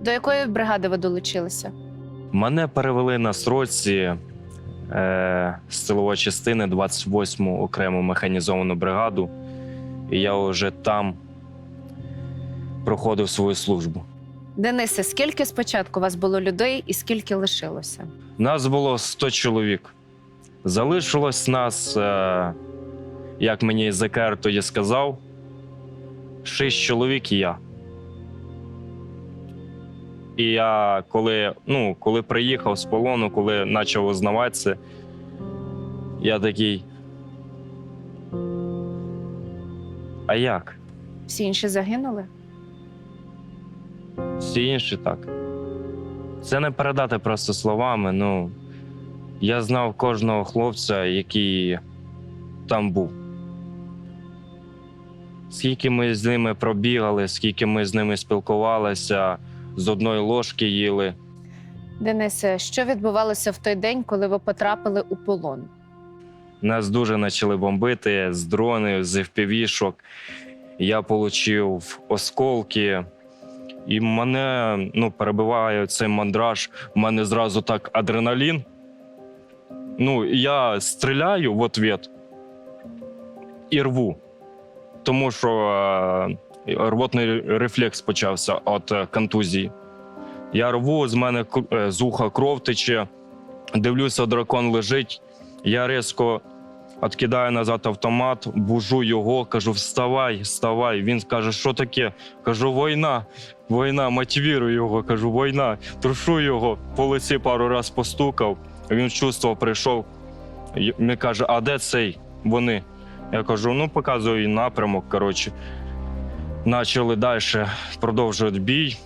До якої бригади ви долучилися? Мене перевели на сроці е, з тилової частини 28-му окрему механізовану бригаду, і я вже там проходив свою службу. Денисе, скільки спочатку у вас було людей і скільки лишилося? Нас було 100 чоловік. Залишилось нас, е, як мені ЗКР тоді сказав, 6 чоловік і я. І я коли, ну, коли приїхав з полону, коли почав узнаватися, я такий. А як? Всі інші загинули? Всі інші так. Це не передати просто словами. Ну, я знав кожного хлопця, який там був. Скільки ми з ними пробігали, скільки ми з ними спілкувалися, з одної ложки їли. Денисе, що відбувалося в той день, коли ви потрапили у полон? Нас дуже почали бомбити з дронів, з FPV-шок. Я отримав осколки, і мене ну, перебиває цей мандраж. У мене зразу так адреналін. Ну, я стріляю в ответ і рву. Тому що е, рвотний рефлекс почався від е, контузії. Я рву, з мене е, з уха кров тече. Дивлюся, дракон лежить. Я різко відкидаю назад автомат, бужу його, кажу: вставай, вставай. Він каже, що таке? Кажу, війна, війна, мотивірую його, кажу, війна. Трушу його, по лиці пару раз постукав. Він чувство прийшов. Мені каже, а де цей? Вони? Я кажу, ну показую напрямок. Коротше. Почали далі, продовжують бій.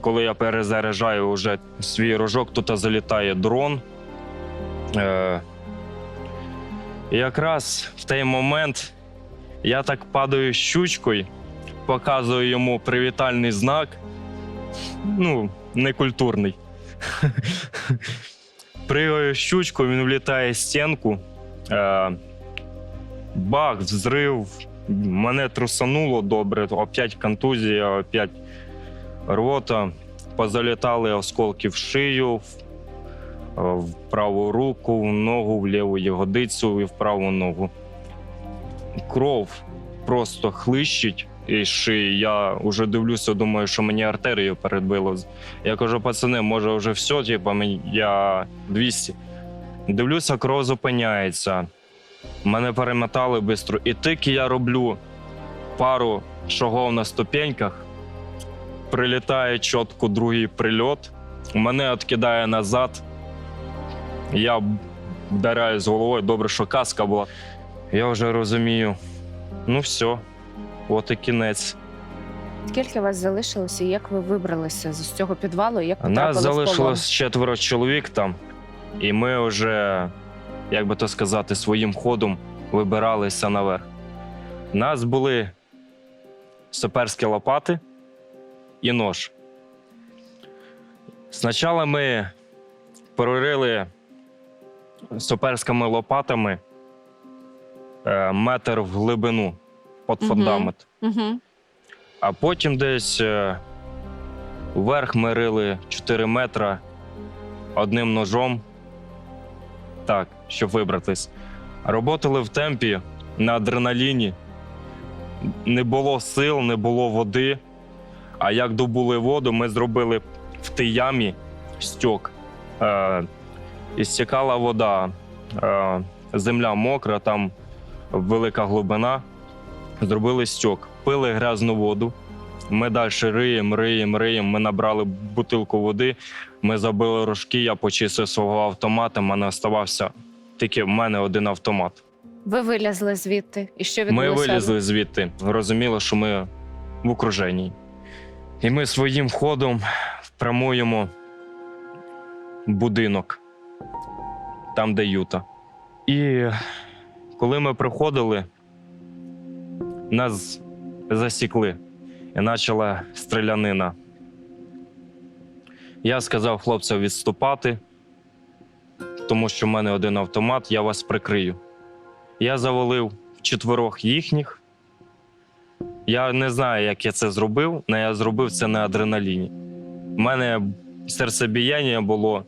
Коли я перезаряджаю вже свій рожок, тут залітає дрон. Е, якраз в той момент я так падаю щучкою, показую йому привітальний знак. Ну, некультурний. Пригаю щучку, він влітає в стінку. Е, бах, взрив. Мене трусануло добре, опять контузія, опять рвота. Позалітали осколки в шию, в в праву руку, в ногу, в ліву ягодицю і в праву ногу. Кров просто хлищить із шиї. Я вже дивлюся, думаю, що мені артерію передбило. Я кажу, пацани, може вже все, типу, я 200. Дивлюся, кров зупиняється. Мене перемотали швидко. І тільки я роблю пару шагов на ступеньках, прилітає чітко другий прильот, мене відкидає назад. Я вдаряю з головою, добре, що каска була. Я вже розумію. Ну все, от і кінець. Скільки вас залишилося і як ви вибралися з цього підвалу? Як потрапили Нас в полон? залишилось четверо чоловік там, і ми вже, як би то сказати, своїм ходом вибиралися наверх. У нас були саперські лопати і нож. Спочатку ми прорили саперськими лопатами е, метр в глибину під фундамент. Угу. А потім десь е, вверх ми рили 4 метри одним ножом. Так, щоб вибратись. Работали в темпі на адреналіні. Не було сил, не було води. А як добули воду, ми зробили в тій ямі стьок. Е, і стікала вода. Е, земля мокра, там велика глибина. Зробили стьок, пили грязну воду. Ми далі риємо, риємо, риємо. Ми набрали бутилку води, ми забили рожки, я почистив свого автомата. в мене оставався тільки в мене один автомат. Ви вилізли звідти. І що Ми відбулося? вилізли звідти, розуміли, що ми в окруженні. І ми своїм ходом прямуємо в будинок, там, де Юта. І коли ми приходили, нас засікли і почала стрілянина. Я сказав хлопцям відступати, тому що в мене один автомат, я вас прикрию. Я завалив чотирьох їхніх. Я не знаю, як я це зробив, але я зробив це на адреналіні. У мене серцебіяння було.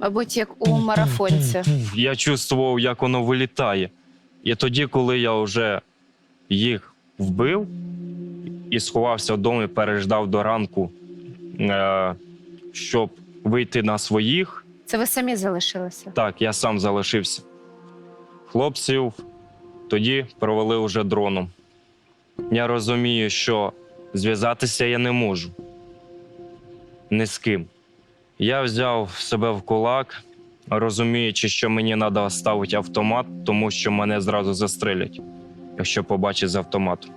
Мабуть, як у марафонця. Я чувствував, як воно вилітає. І тоді, коли я вже їх вбив і сховався вдома і переждав до ранку, щоб вийти на своїх, Це ви самі залишилися. так, я сам залишився. Хлопців тоді провели вже дроном. Я розумію, що зв'язатися я не можу. Ні з ким. Я взяв себе в кулак, розуміючи, що мені треба ставити автомат, тому що мене зразу застрелять, якщо побачать з автомату.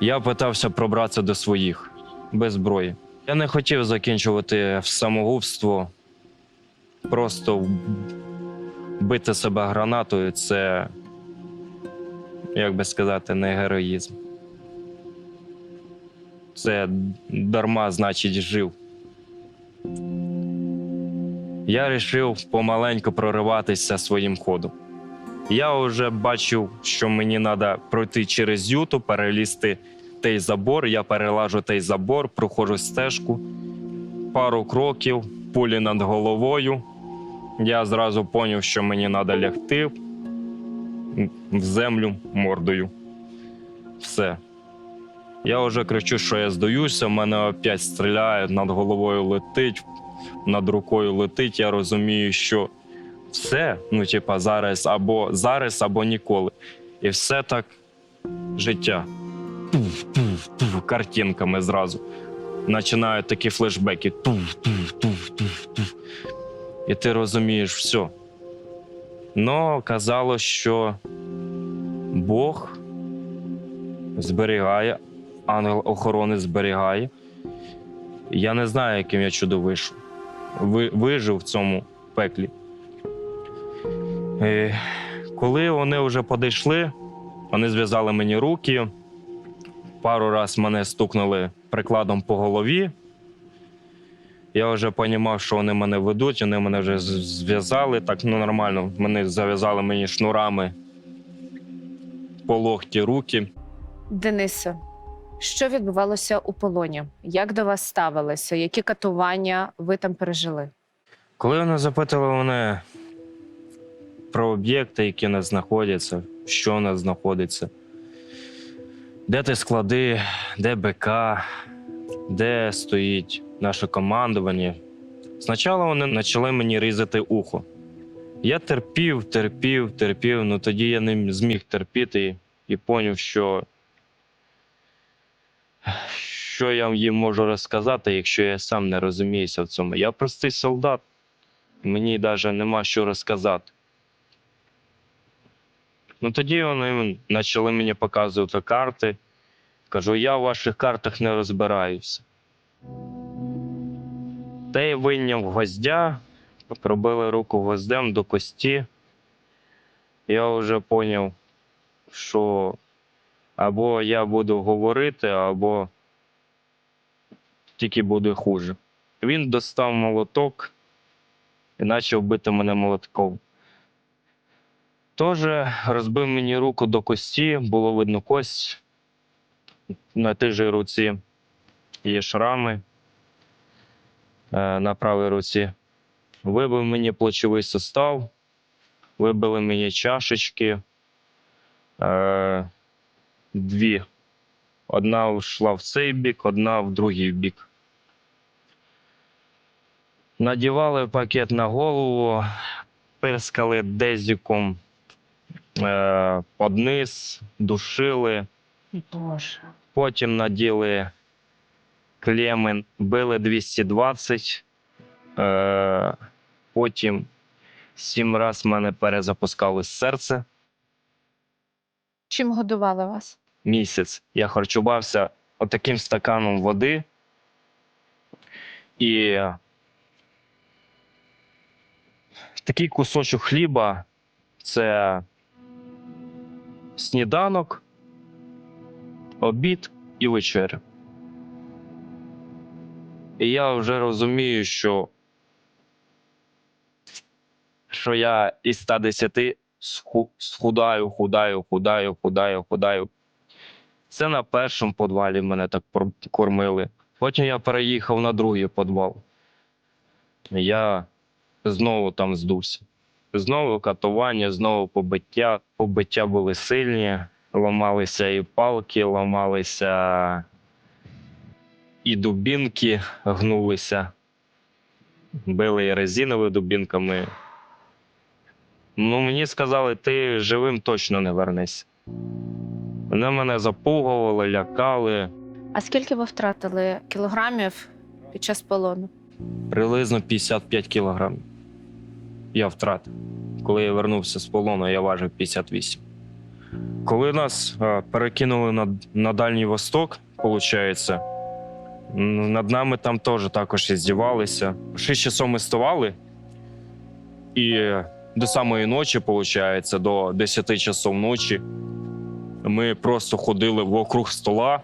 Я питався пробратися до своїх без зброї. Я не хотів закінчувати самогубство, просто бити себе гранатою це, як би сказати, не героїзм. Це дарма, значить, жив. Я вирішив помаленьку прориватися своїм ходом. Я вже бачив, що мені треба пройти через юту, перелізти той забор. Я перелажу той забор, проходжу стежку, пару кроків, пулі над головою. Я зразу зрозумів, що мені треба лягти в землю мордою. Все. Я вже кричу, що я здаюся, в мене опять стріляють, над головою летить, над рукою летить. Я розумію, що все, ну, типа, зараз або зараз, або ніколи. І все так життя. Туф, картинками зразу. Починають такі флешбеки. Туф, туф, туф, туф, туф. І ти розумієш все. Но казалось, що Бог зберігає, ангел охорони зберігає. Я не знаю, яким я чудо вийшов. Ви, вижив в цьому пеклі. Коли вони вже подійшли, вони зв'язали мені руки, пару раз мене стукнули прикладом по голові. Я вже розумів, що вони мене ведуть, вони мене вже зв'язали так ну, нормально. Вони зав'язали мені шнурами по локті руки. Денисе, що відбувалося у полоні? Як до вас ставилися? Які катування ви там пережили? Коли вони запитали мене про об'єкти, які у нас знаходяться, що у нас знаходиться, де ти склади, де БК, де стоїть наше командування. Спочатку вони почали мені різати ухо. Я терпів, терпів, терпів, але тоді я не зміг терпіти і зрозумів, що, що я їм можу розказати, якщо я сам не розуміюся в цьому. Я простий солдат, мені навіть нема що розказати. Ну тоді вони почали мені показувати карти. Кажу, я в ваших картах не розбираюся. Та й вийняв гвоздя, пробили руку гвоздем до кості. Я вже зрозумів, що або я буду говорити, або тільки буде хуже. Він достав молоток і почав бити мене молотком. Теж розбив мені руку до кості, було видно кость. На тій же руці є шрами е, на правій руці. Вибив мені плечовий сустав, вибили мені чашечки. Е, дві. Одна йшла в цей бік, одна в другий бік. Надівали пакет на голову, пирскали дезіком е, під низ, душили. Боже. Потім наділи клеми, били 220. Е, потім сім раз мене перезапускали з серця. Чим годували вас? Місяць я харчувався отаким стаканом води. І такий кусочок хліба це сніданок, обід і вечеря. І я вже розумію, що, що я із 110 сху- схудаю, худаю, худаю, худаю, худаю. Це на першому подвалі мене так кормили. Потім я переїхав на другий підвал. Я знову там здувся. Знову катування, знову побиття. Побиття були сильні, ламалися і палки, ламалися і дубінки гнулися. Били і резиновими дубінками. Ну, мені сказали, ти живим точно не вернешся. Вони мене запугували, лякали. А скільки ви втратили кілограмів під час полону? Приблизно 55 кілограмів. Я втратив. Коли я вернувся з полону, я важив 58. Коли нас е, перекинули на, на Дальній Восток, виходить, над нами там теж також здівалися. Шість часов ми ставали, і до самої ночі, виходить, до 10 часов ночі, ми просто ходили вокруг стола,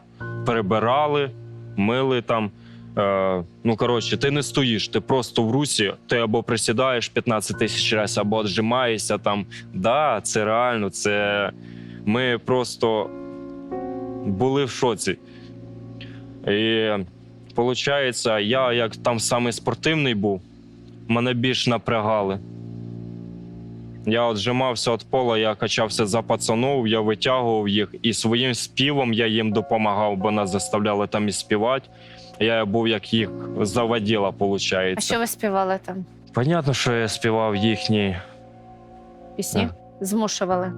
перебирали, мили там. Е, ну, коротше, ти не стоїш, ти просто в русі, ти або присідаєш 15 тисяч разів, або віджимаєшся там. Да, це реально, це ми просто були в шоці. І виходить, я як там самий спортивний був, мене більш напрягали. Я віджимався від пола, я качався за пацанов, я витягував їх і своїм співом я їм допомагав, бо нас заставляли там і співати. Я був як їх заводіла, А що ви співали там? Понятно, що я співав їхні. Пісні? Змушували.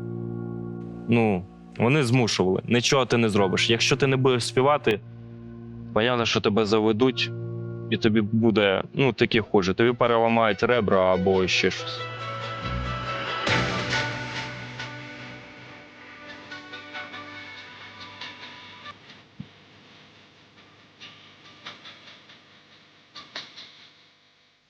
Ну, вони змушували. Нічого ти не зробиш. Якщо ти не будеш співати, понятно, що тебе заведуть, і тобі буде, ну, таке хуже. Тобі переламають ребра або ще щось.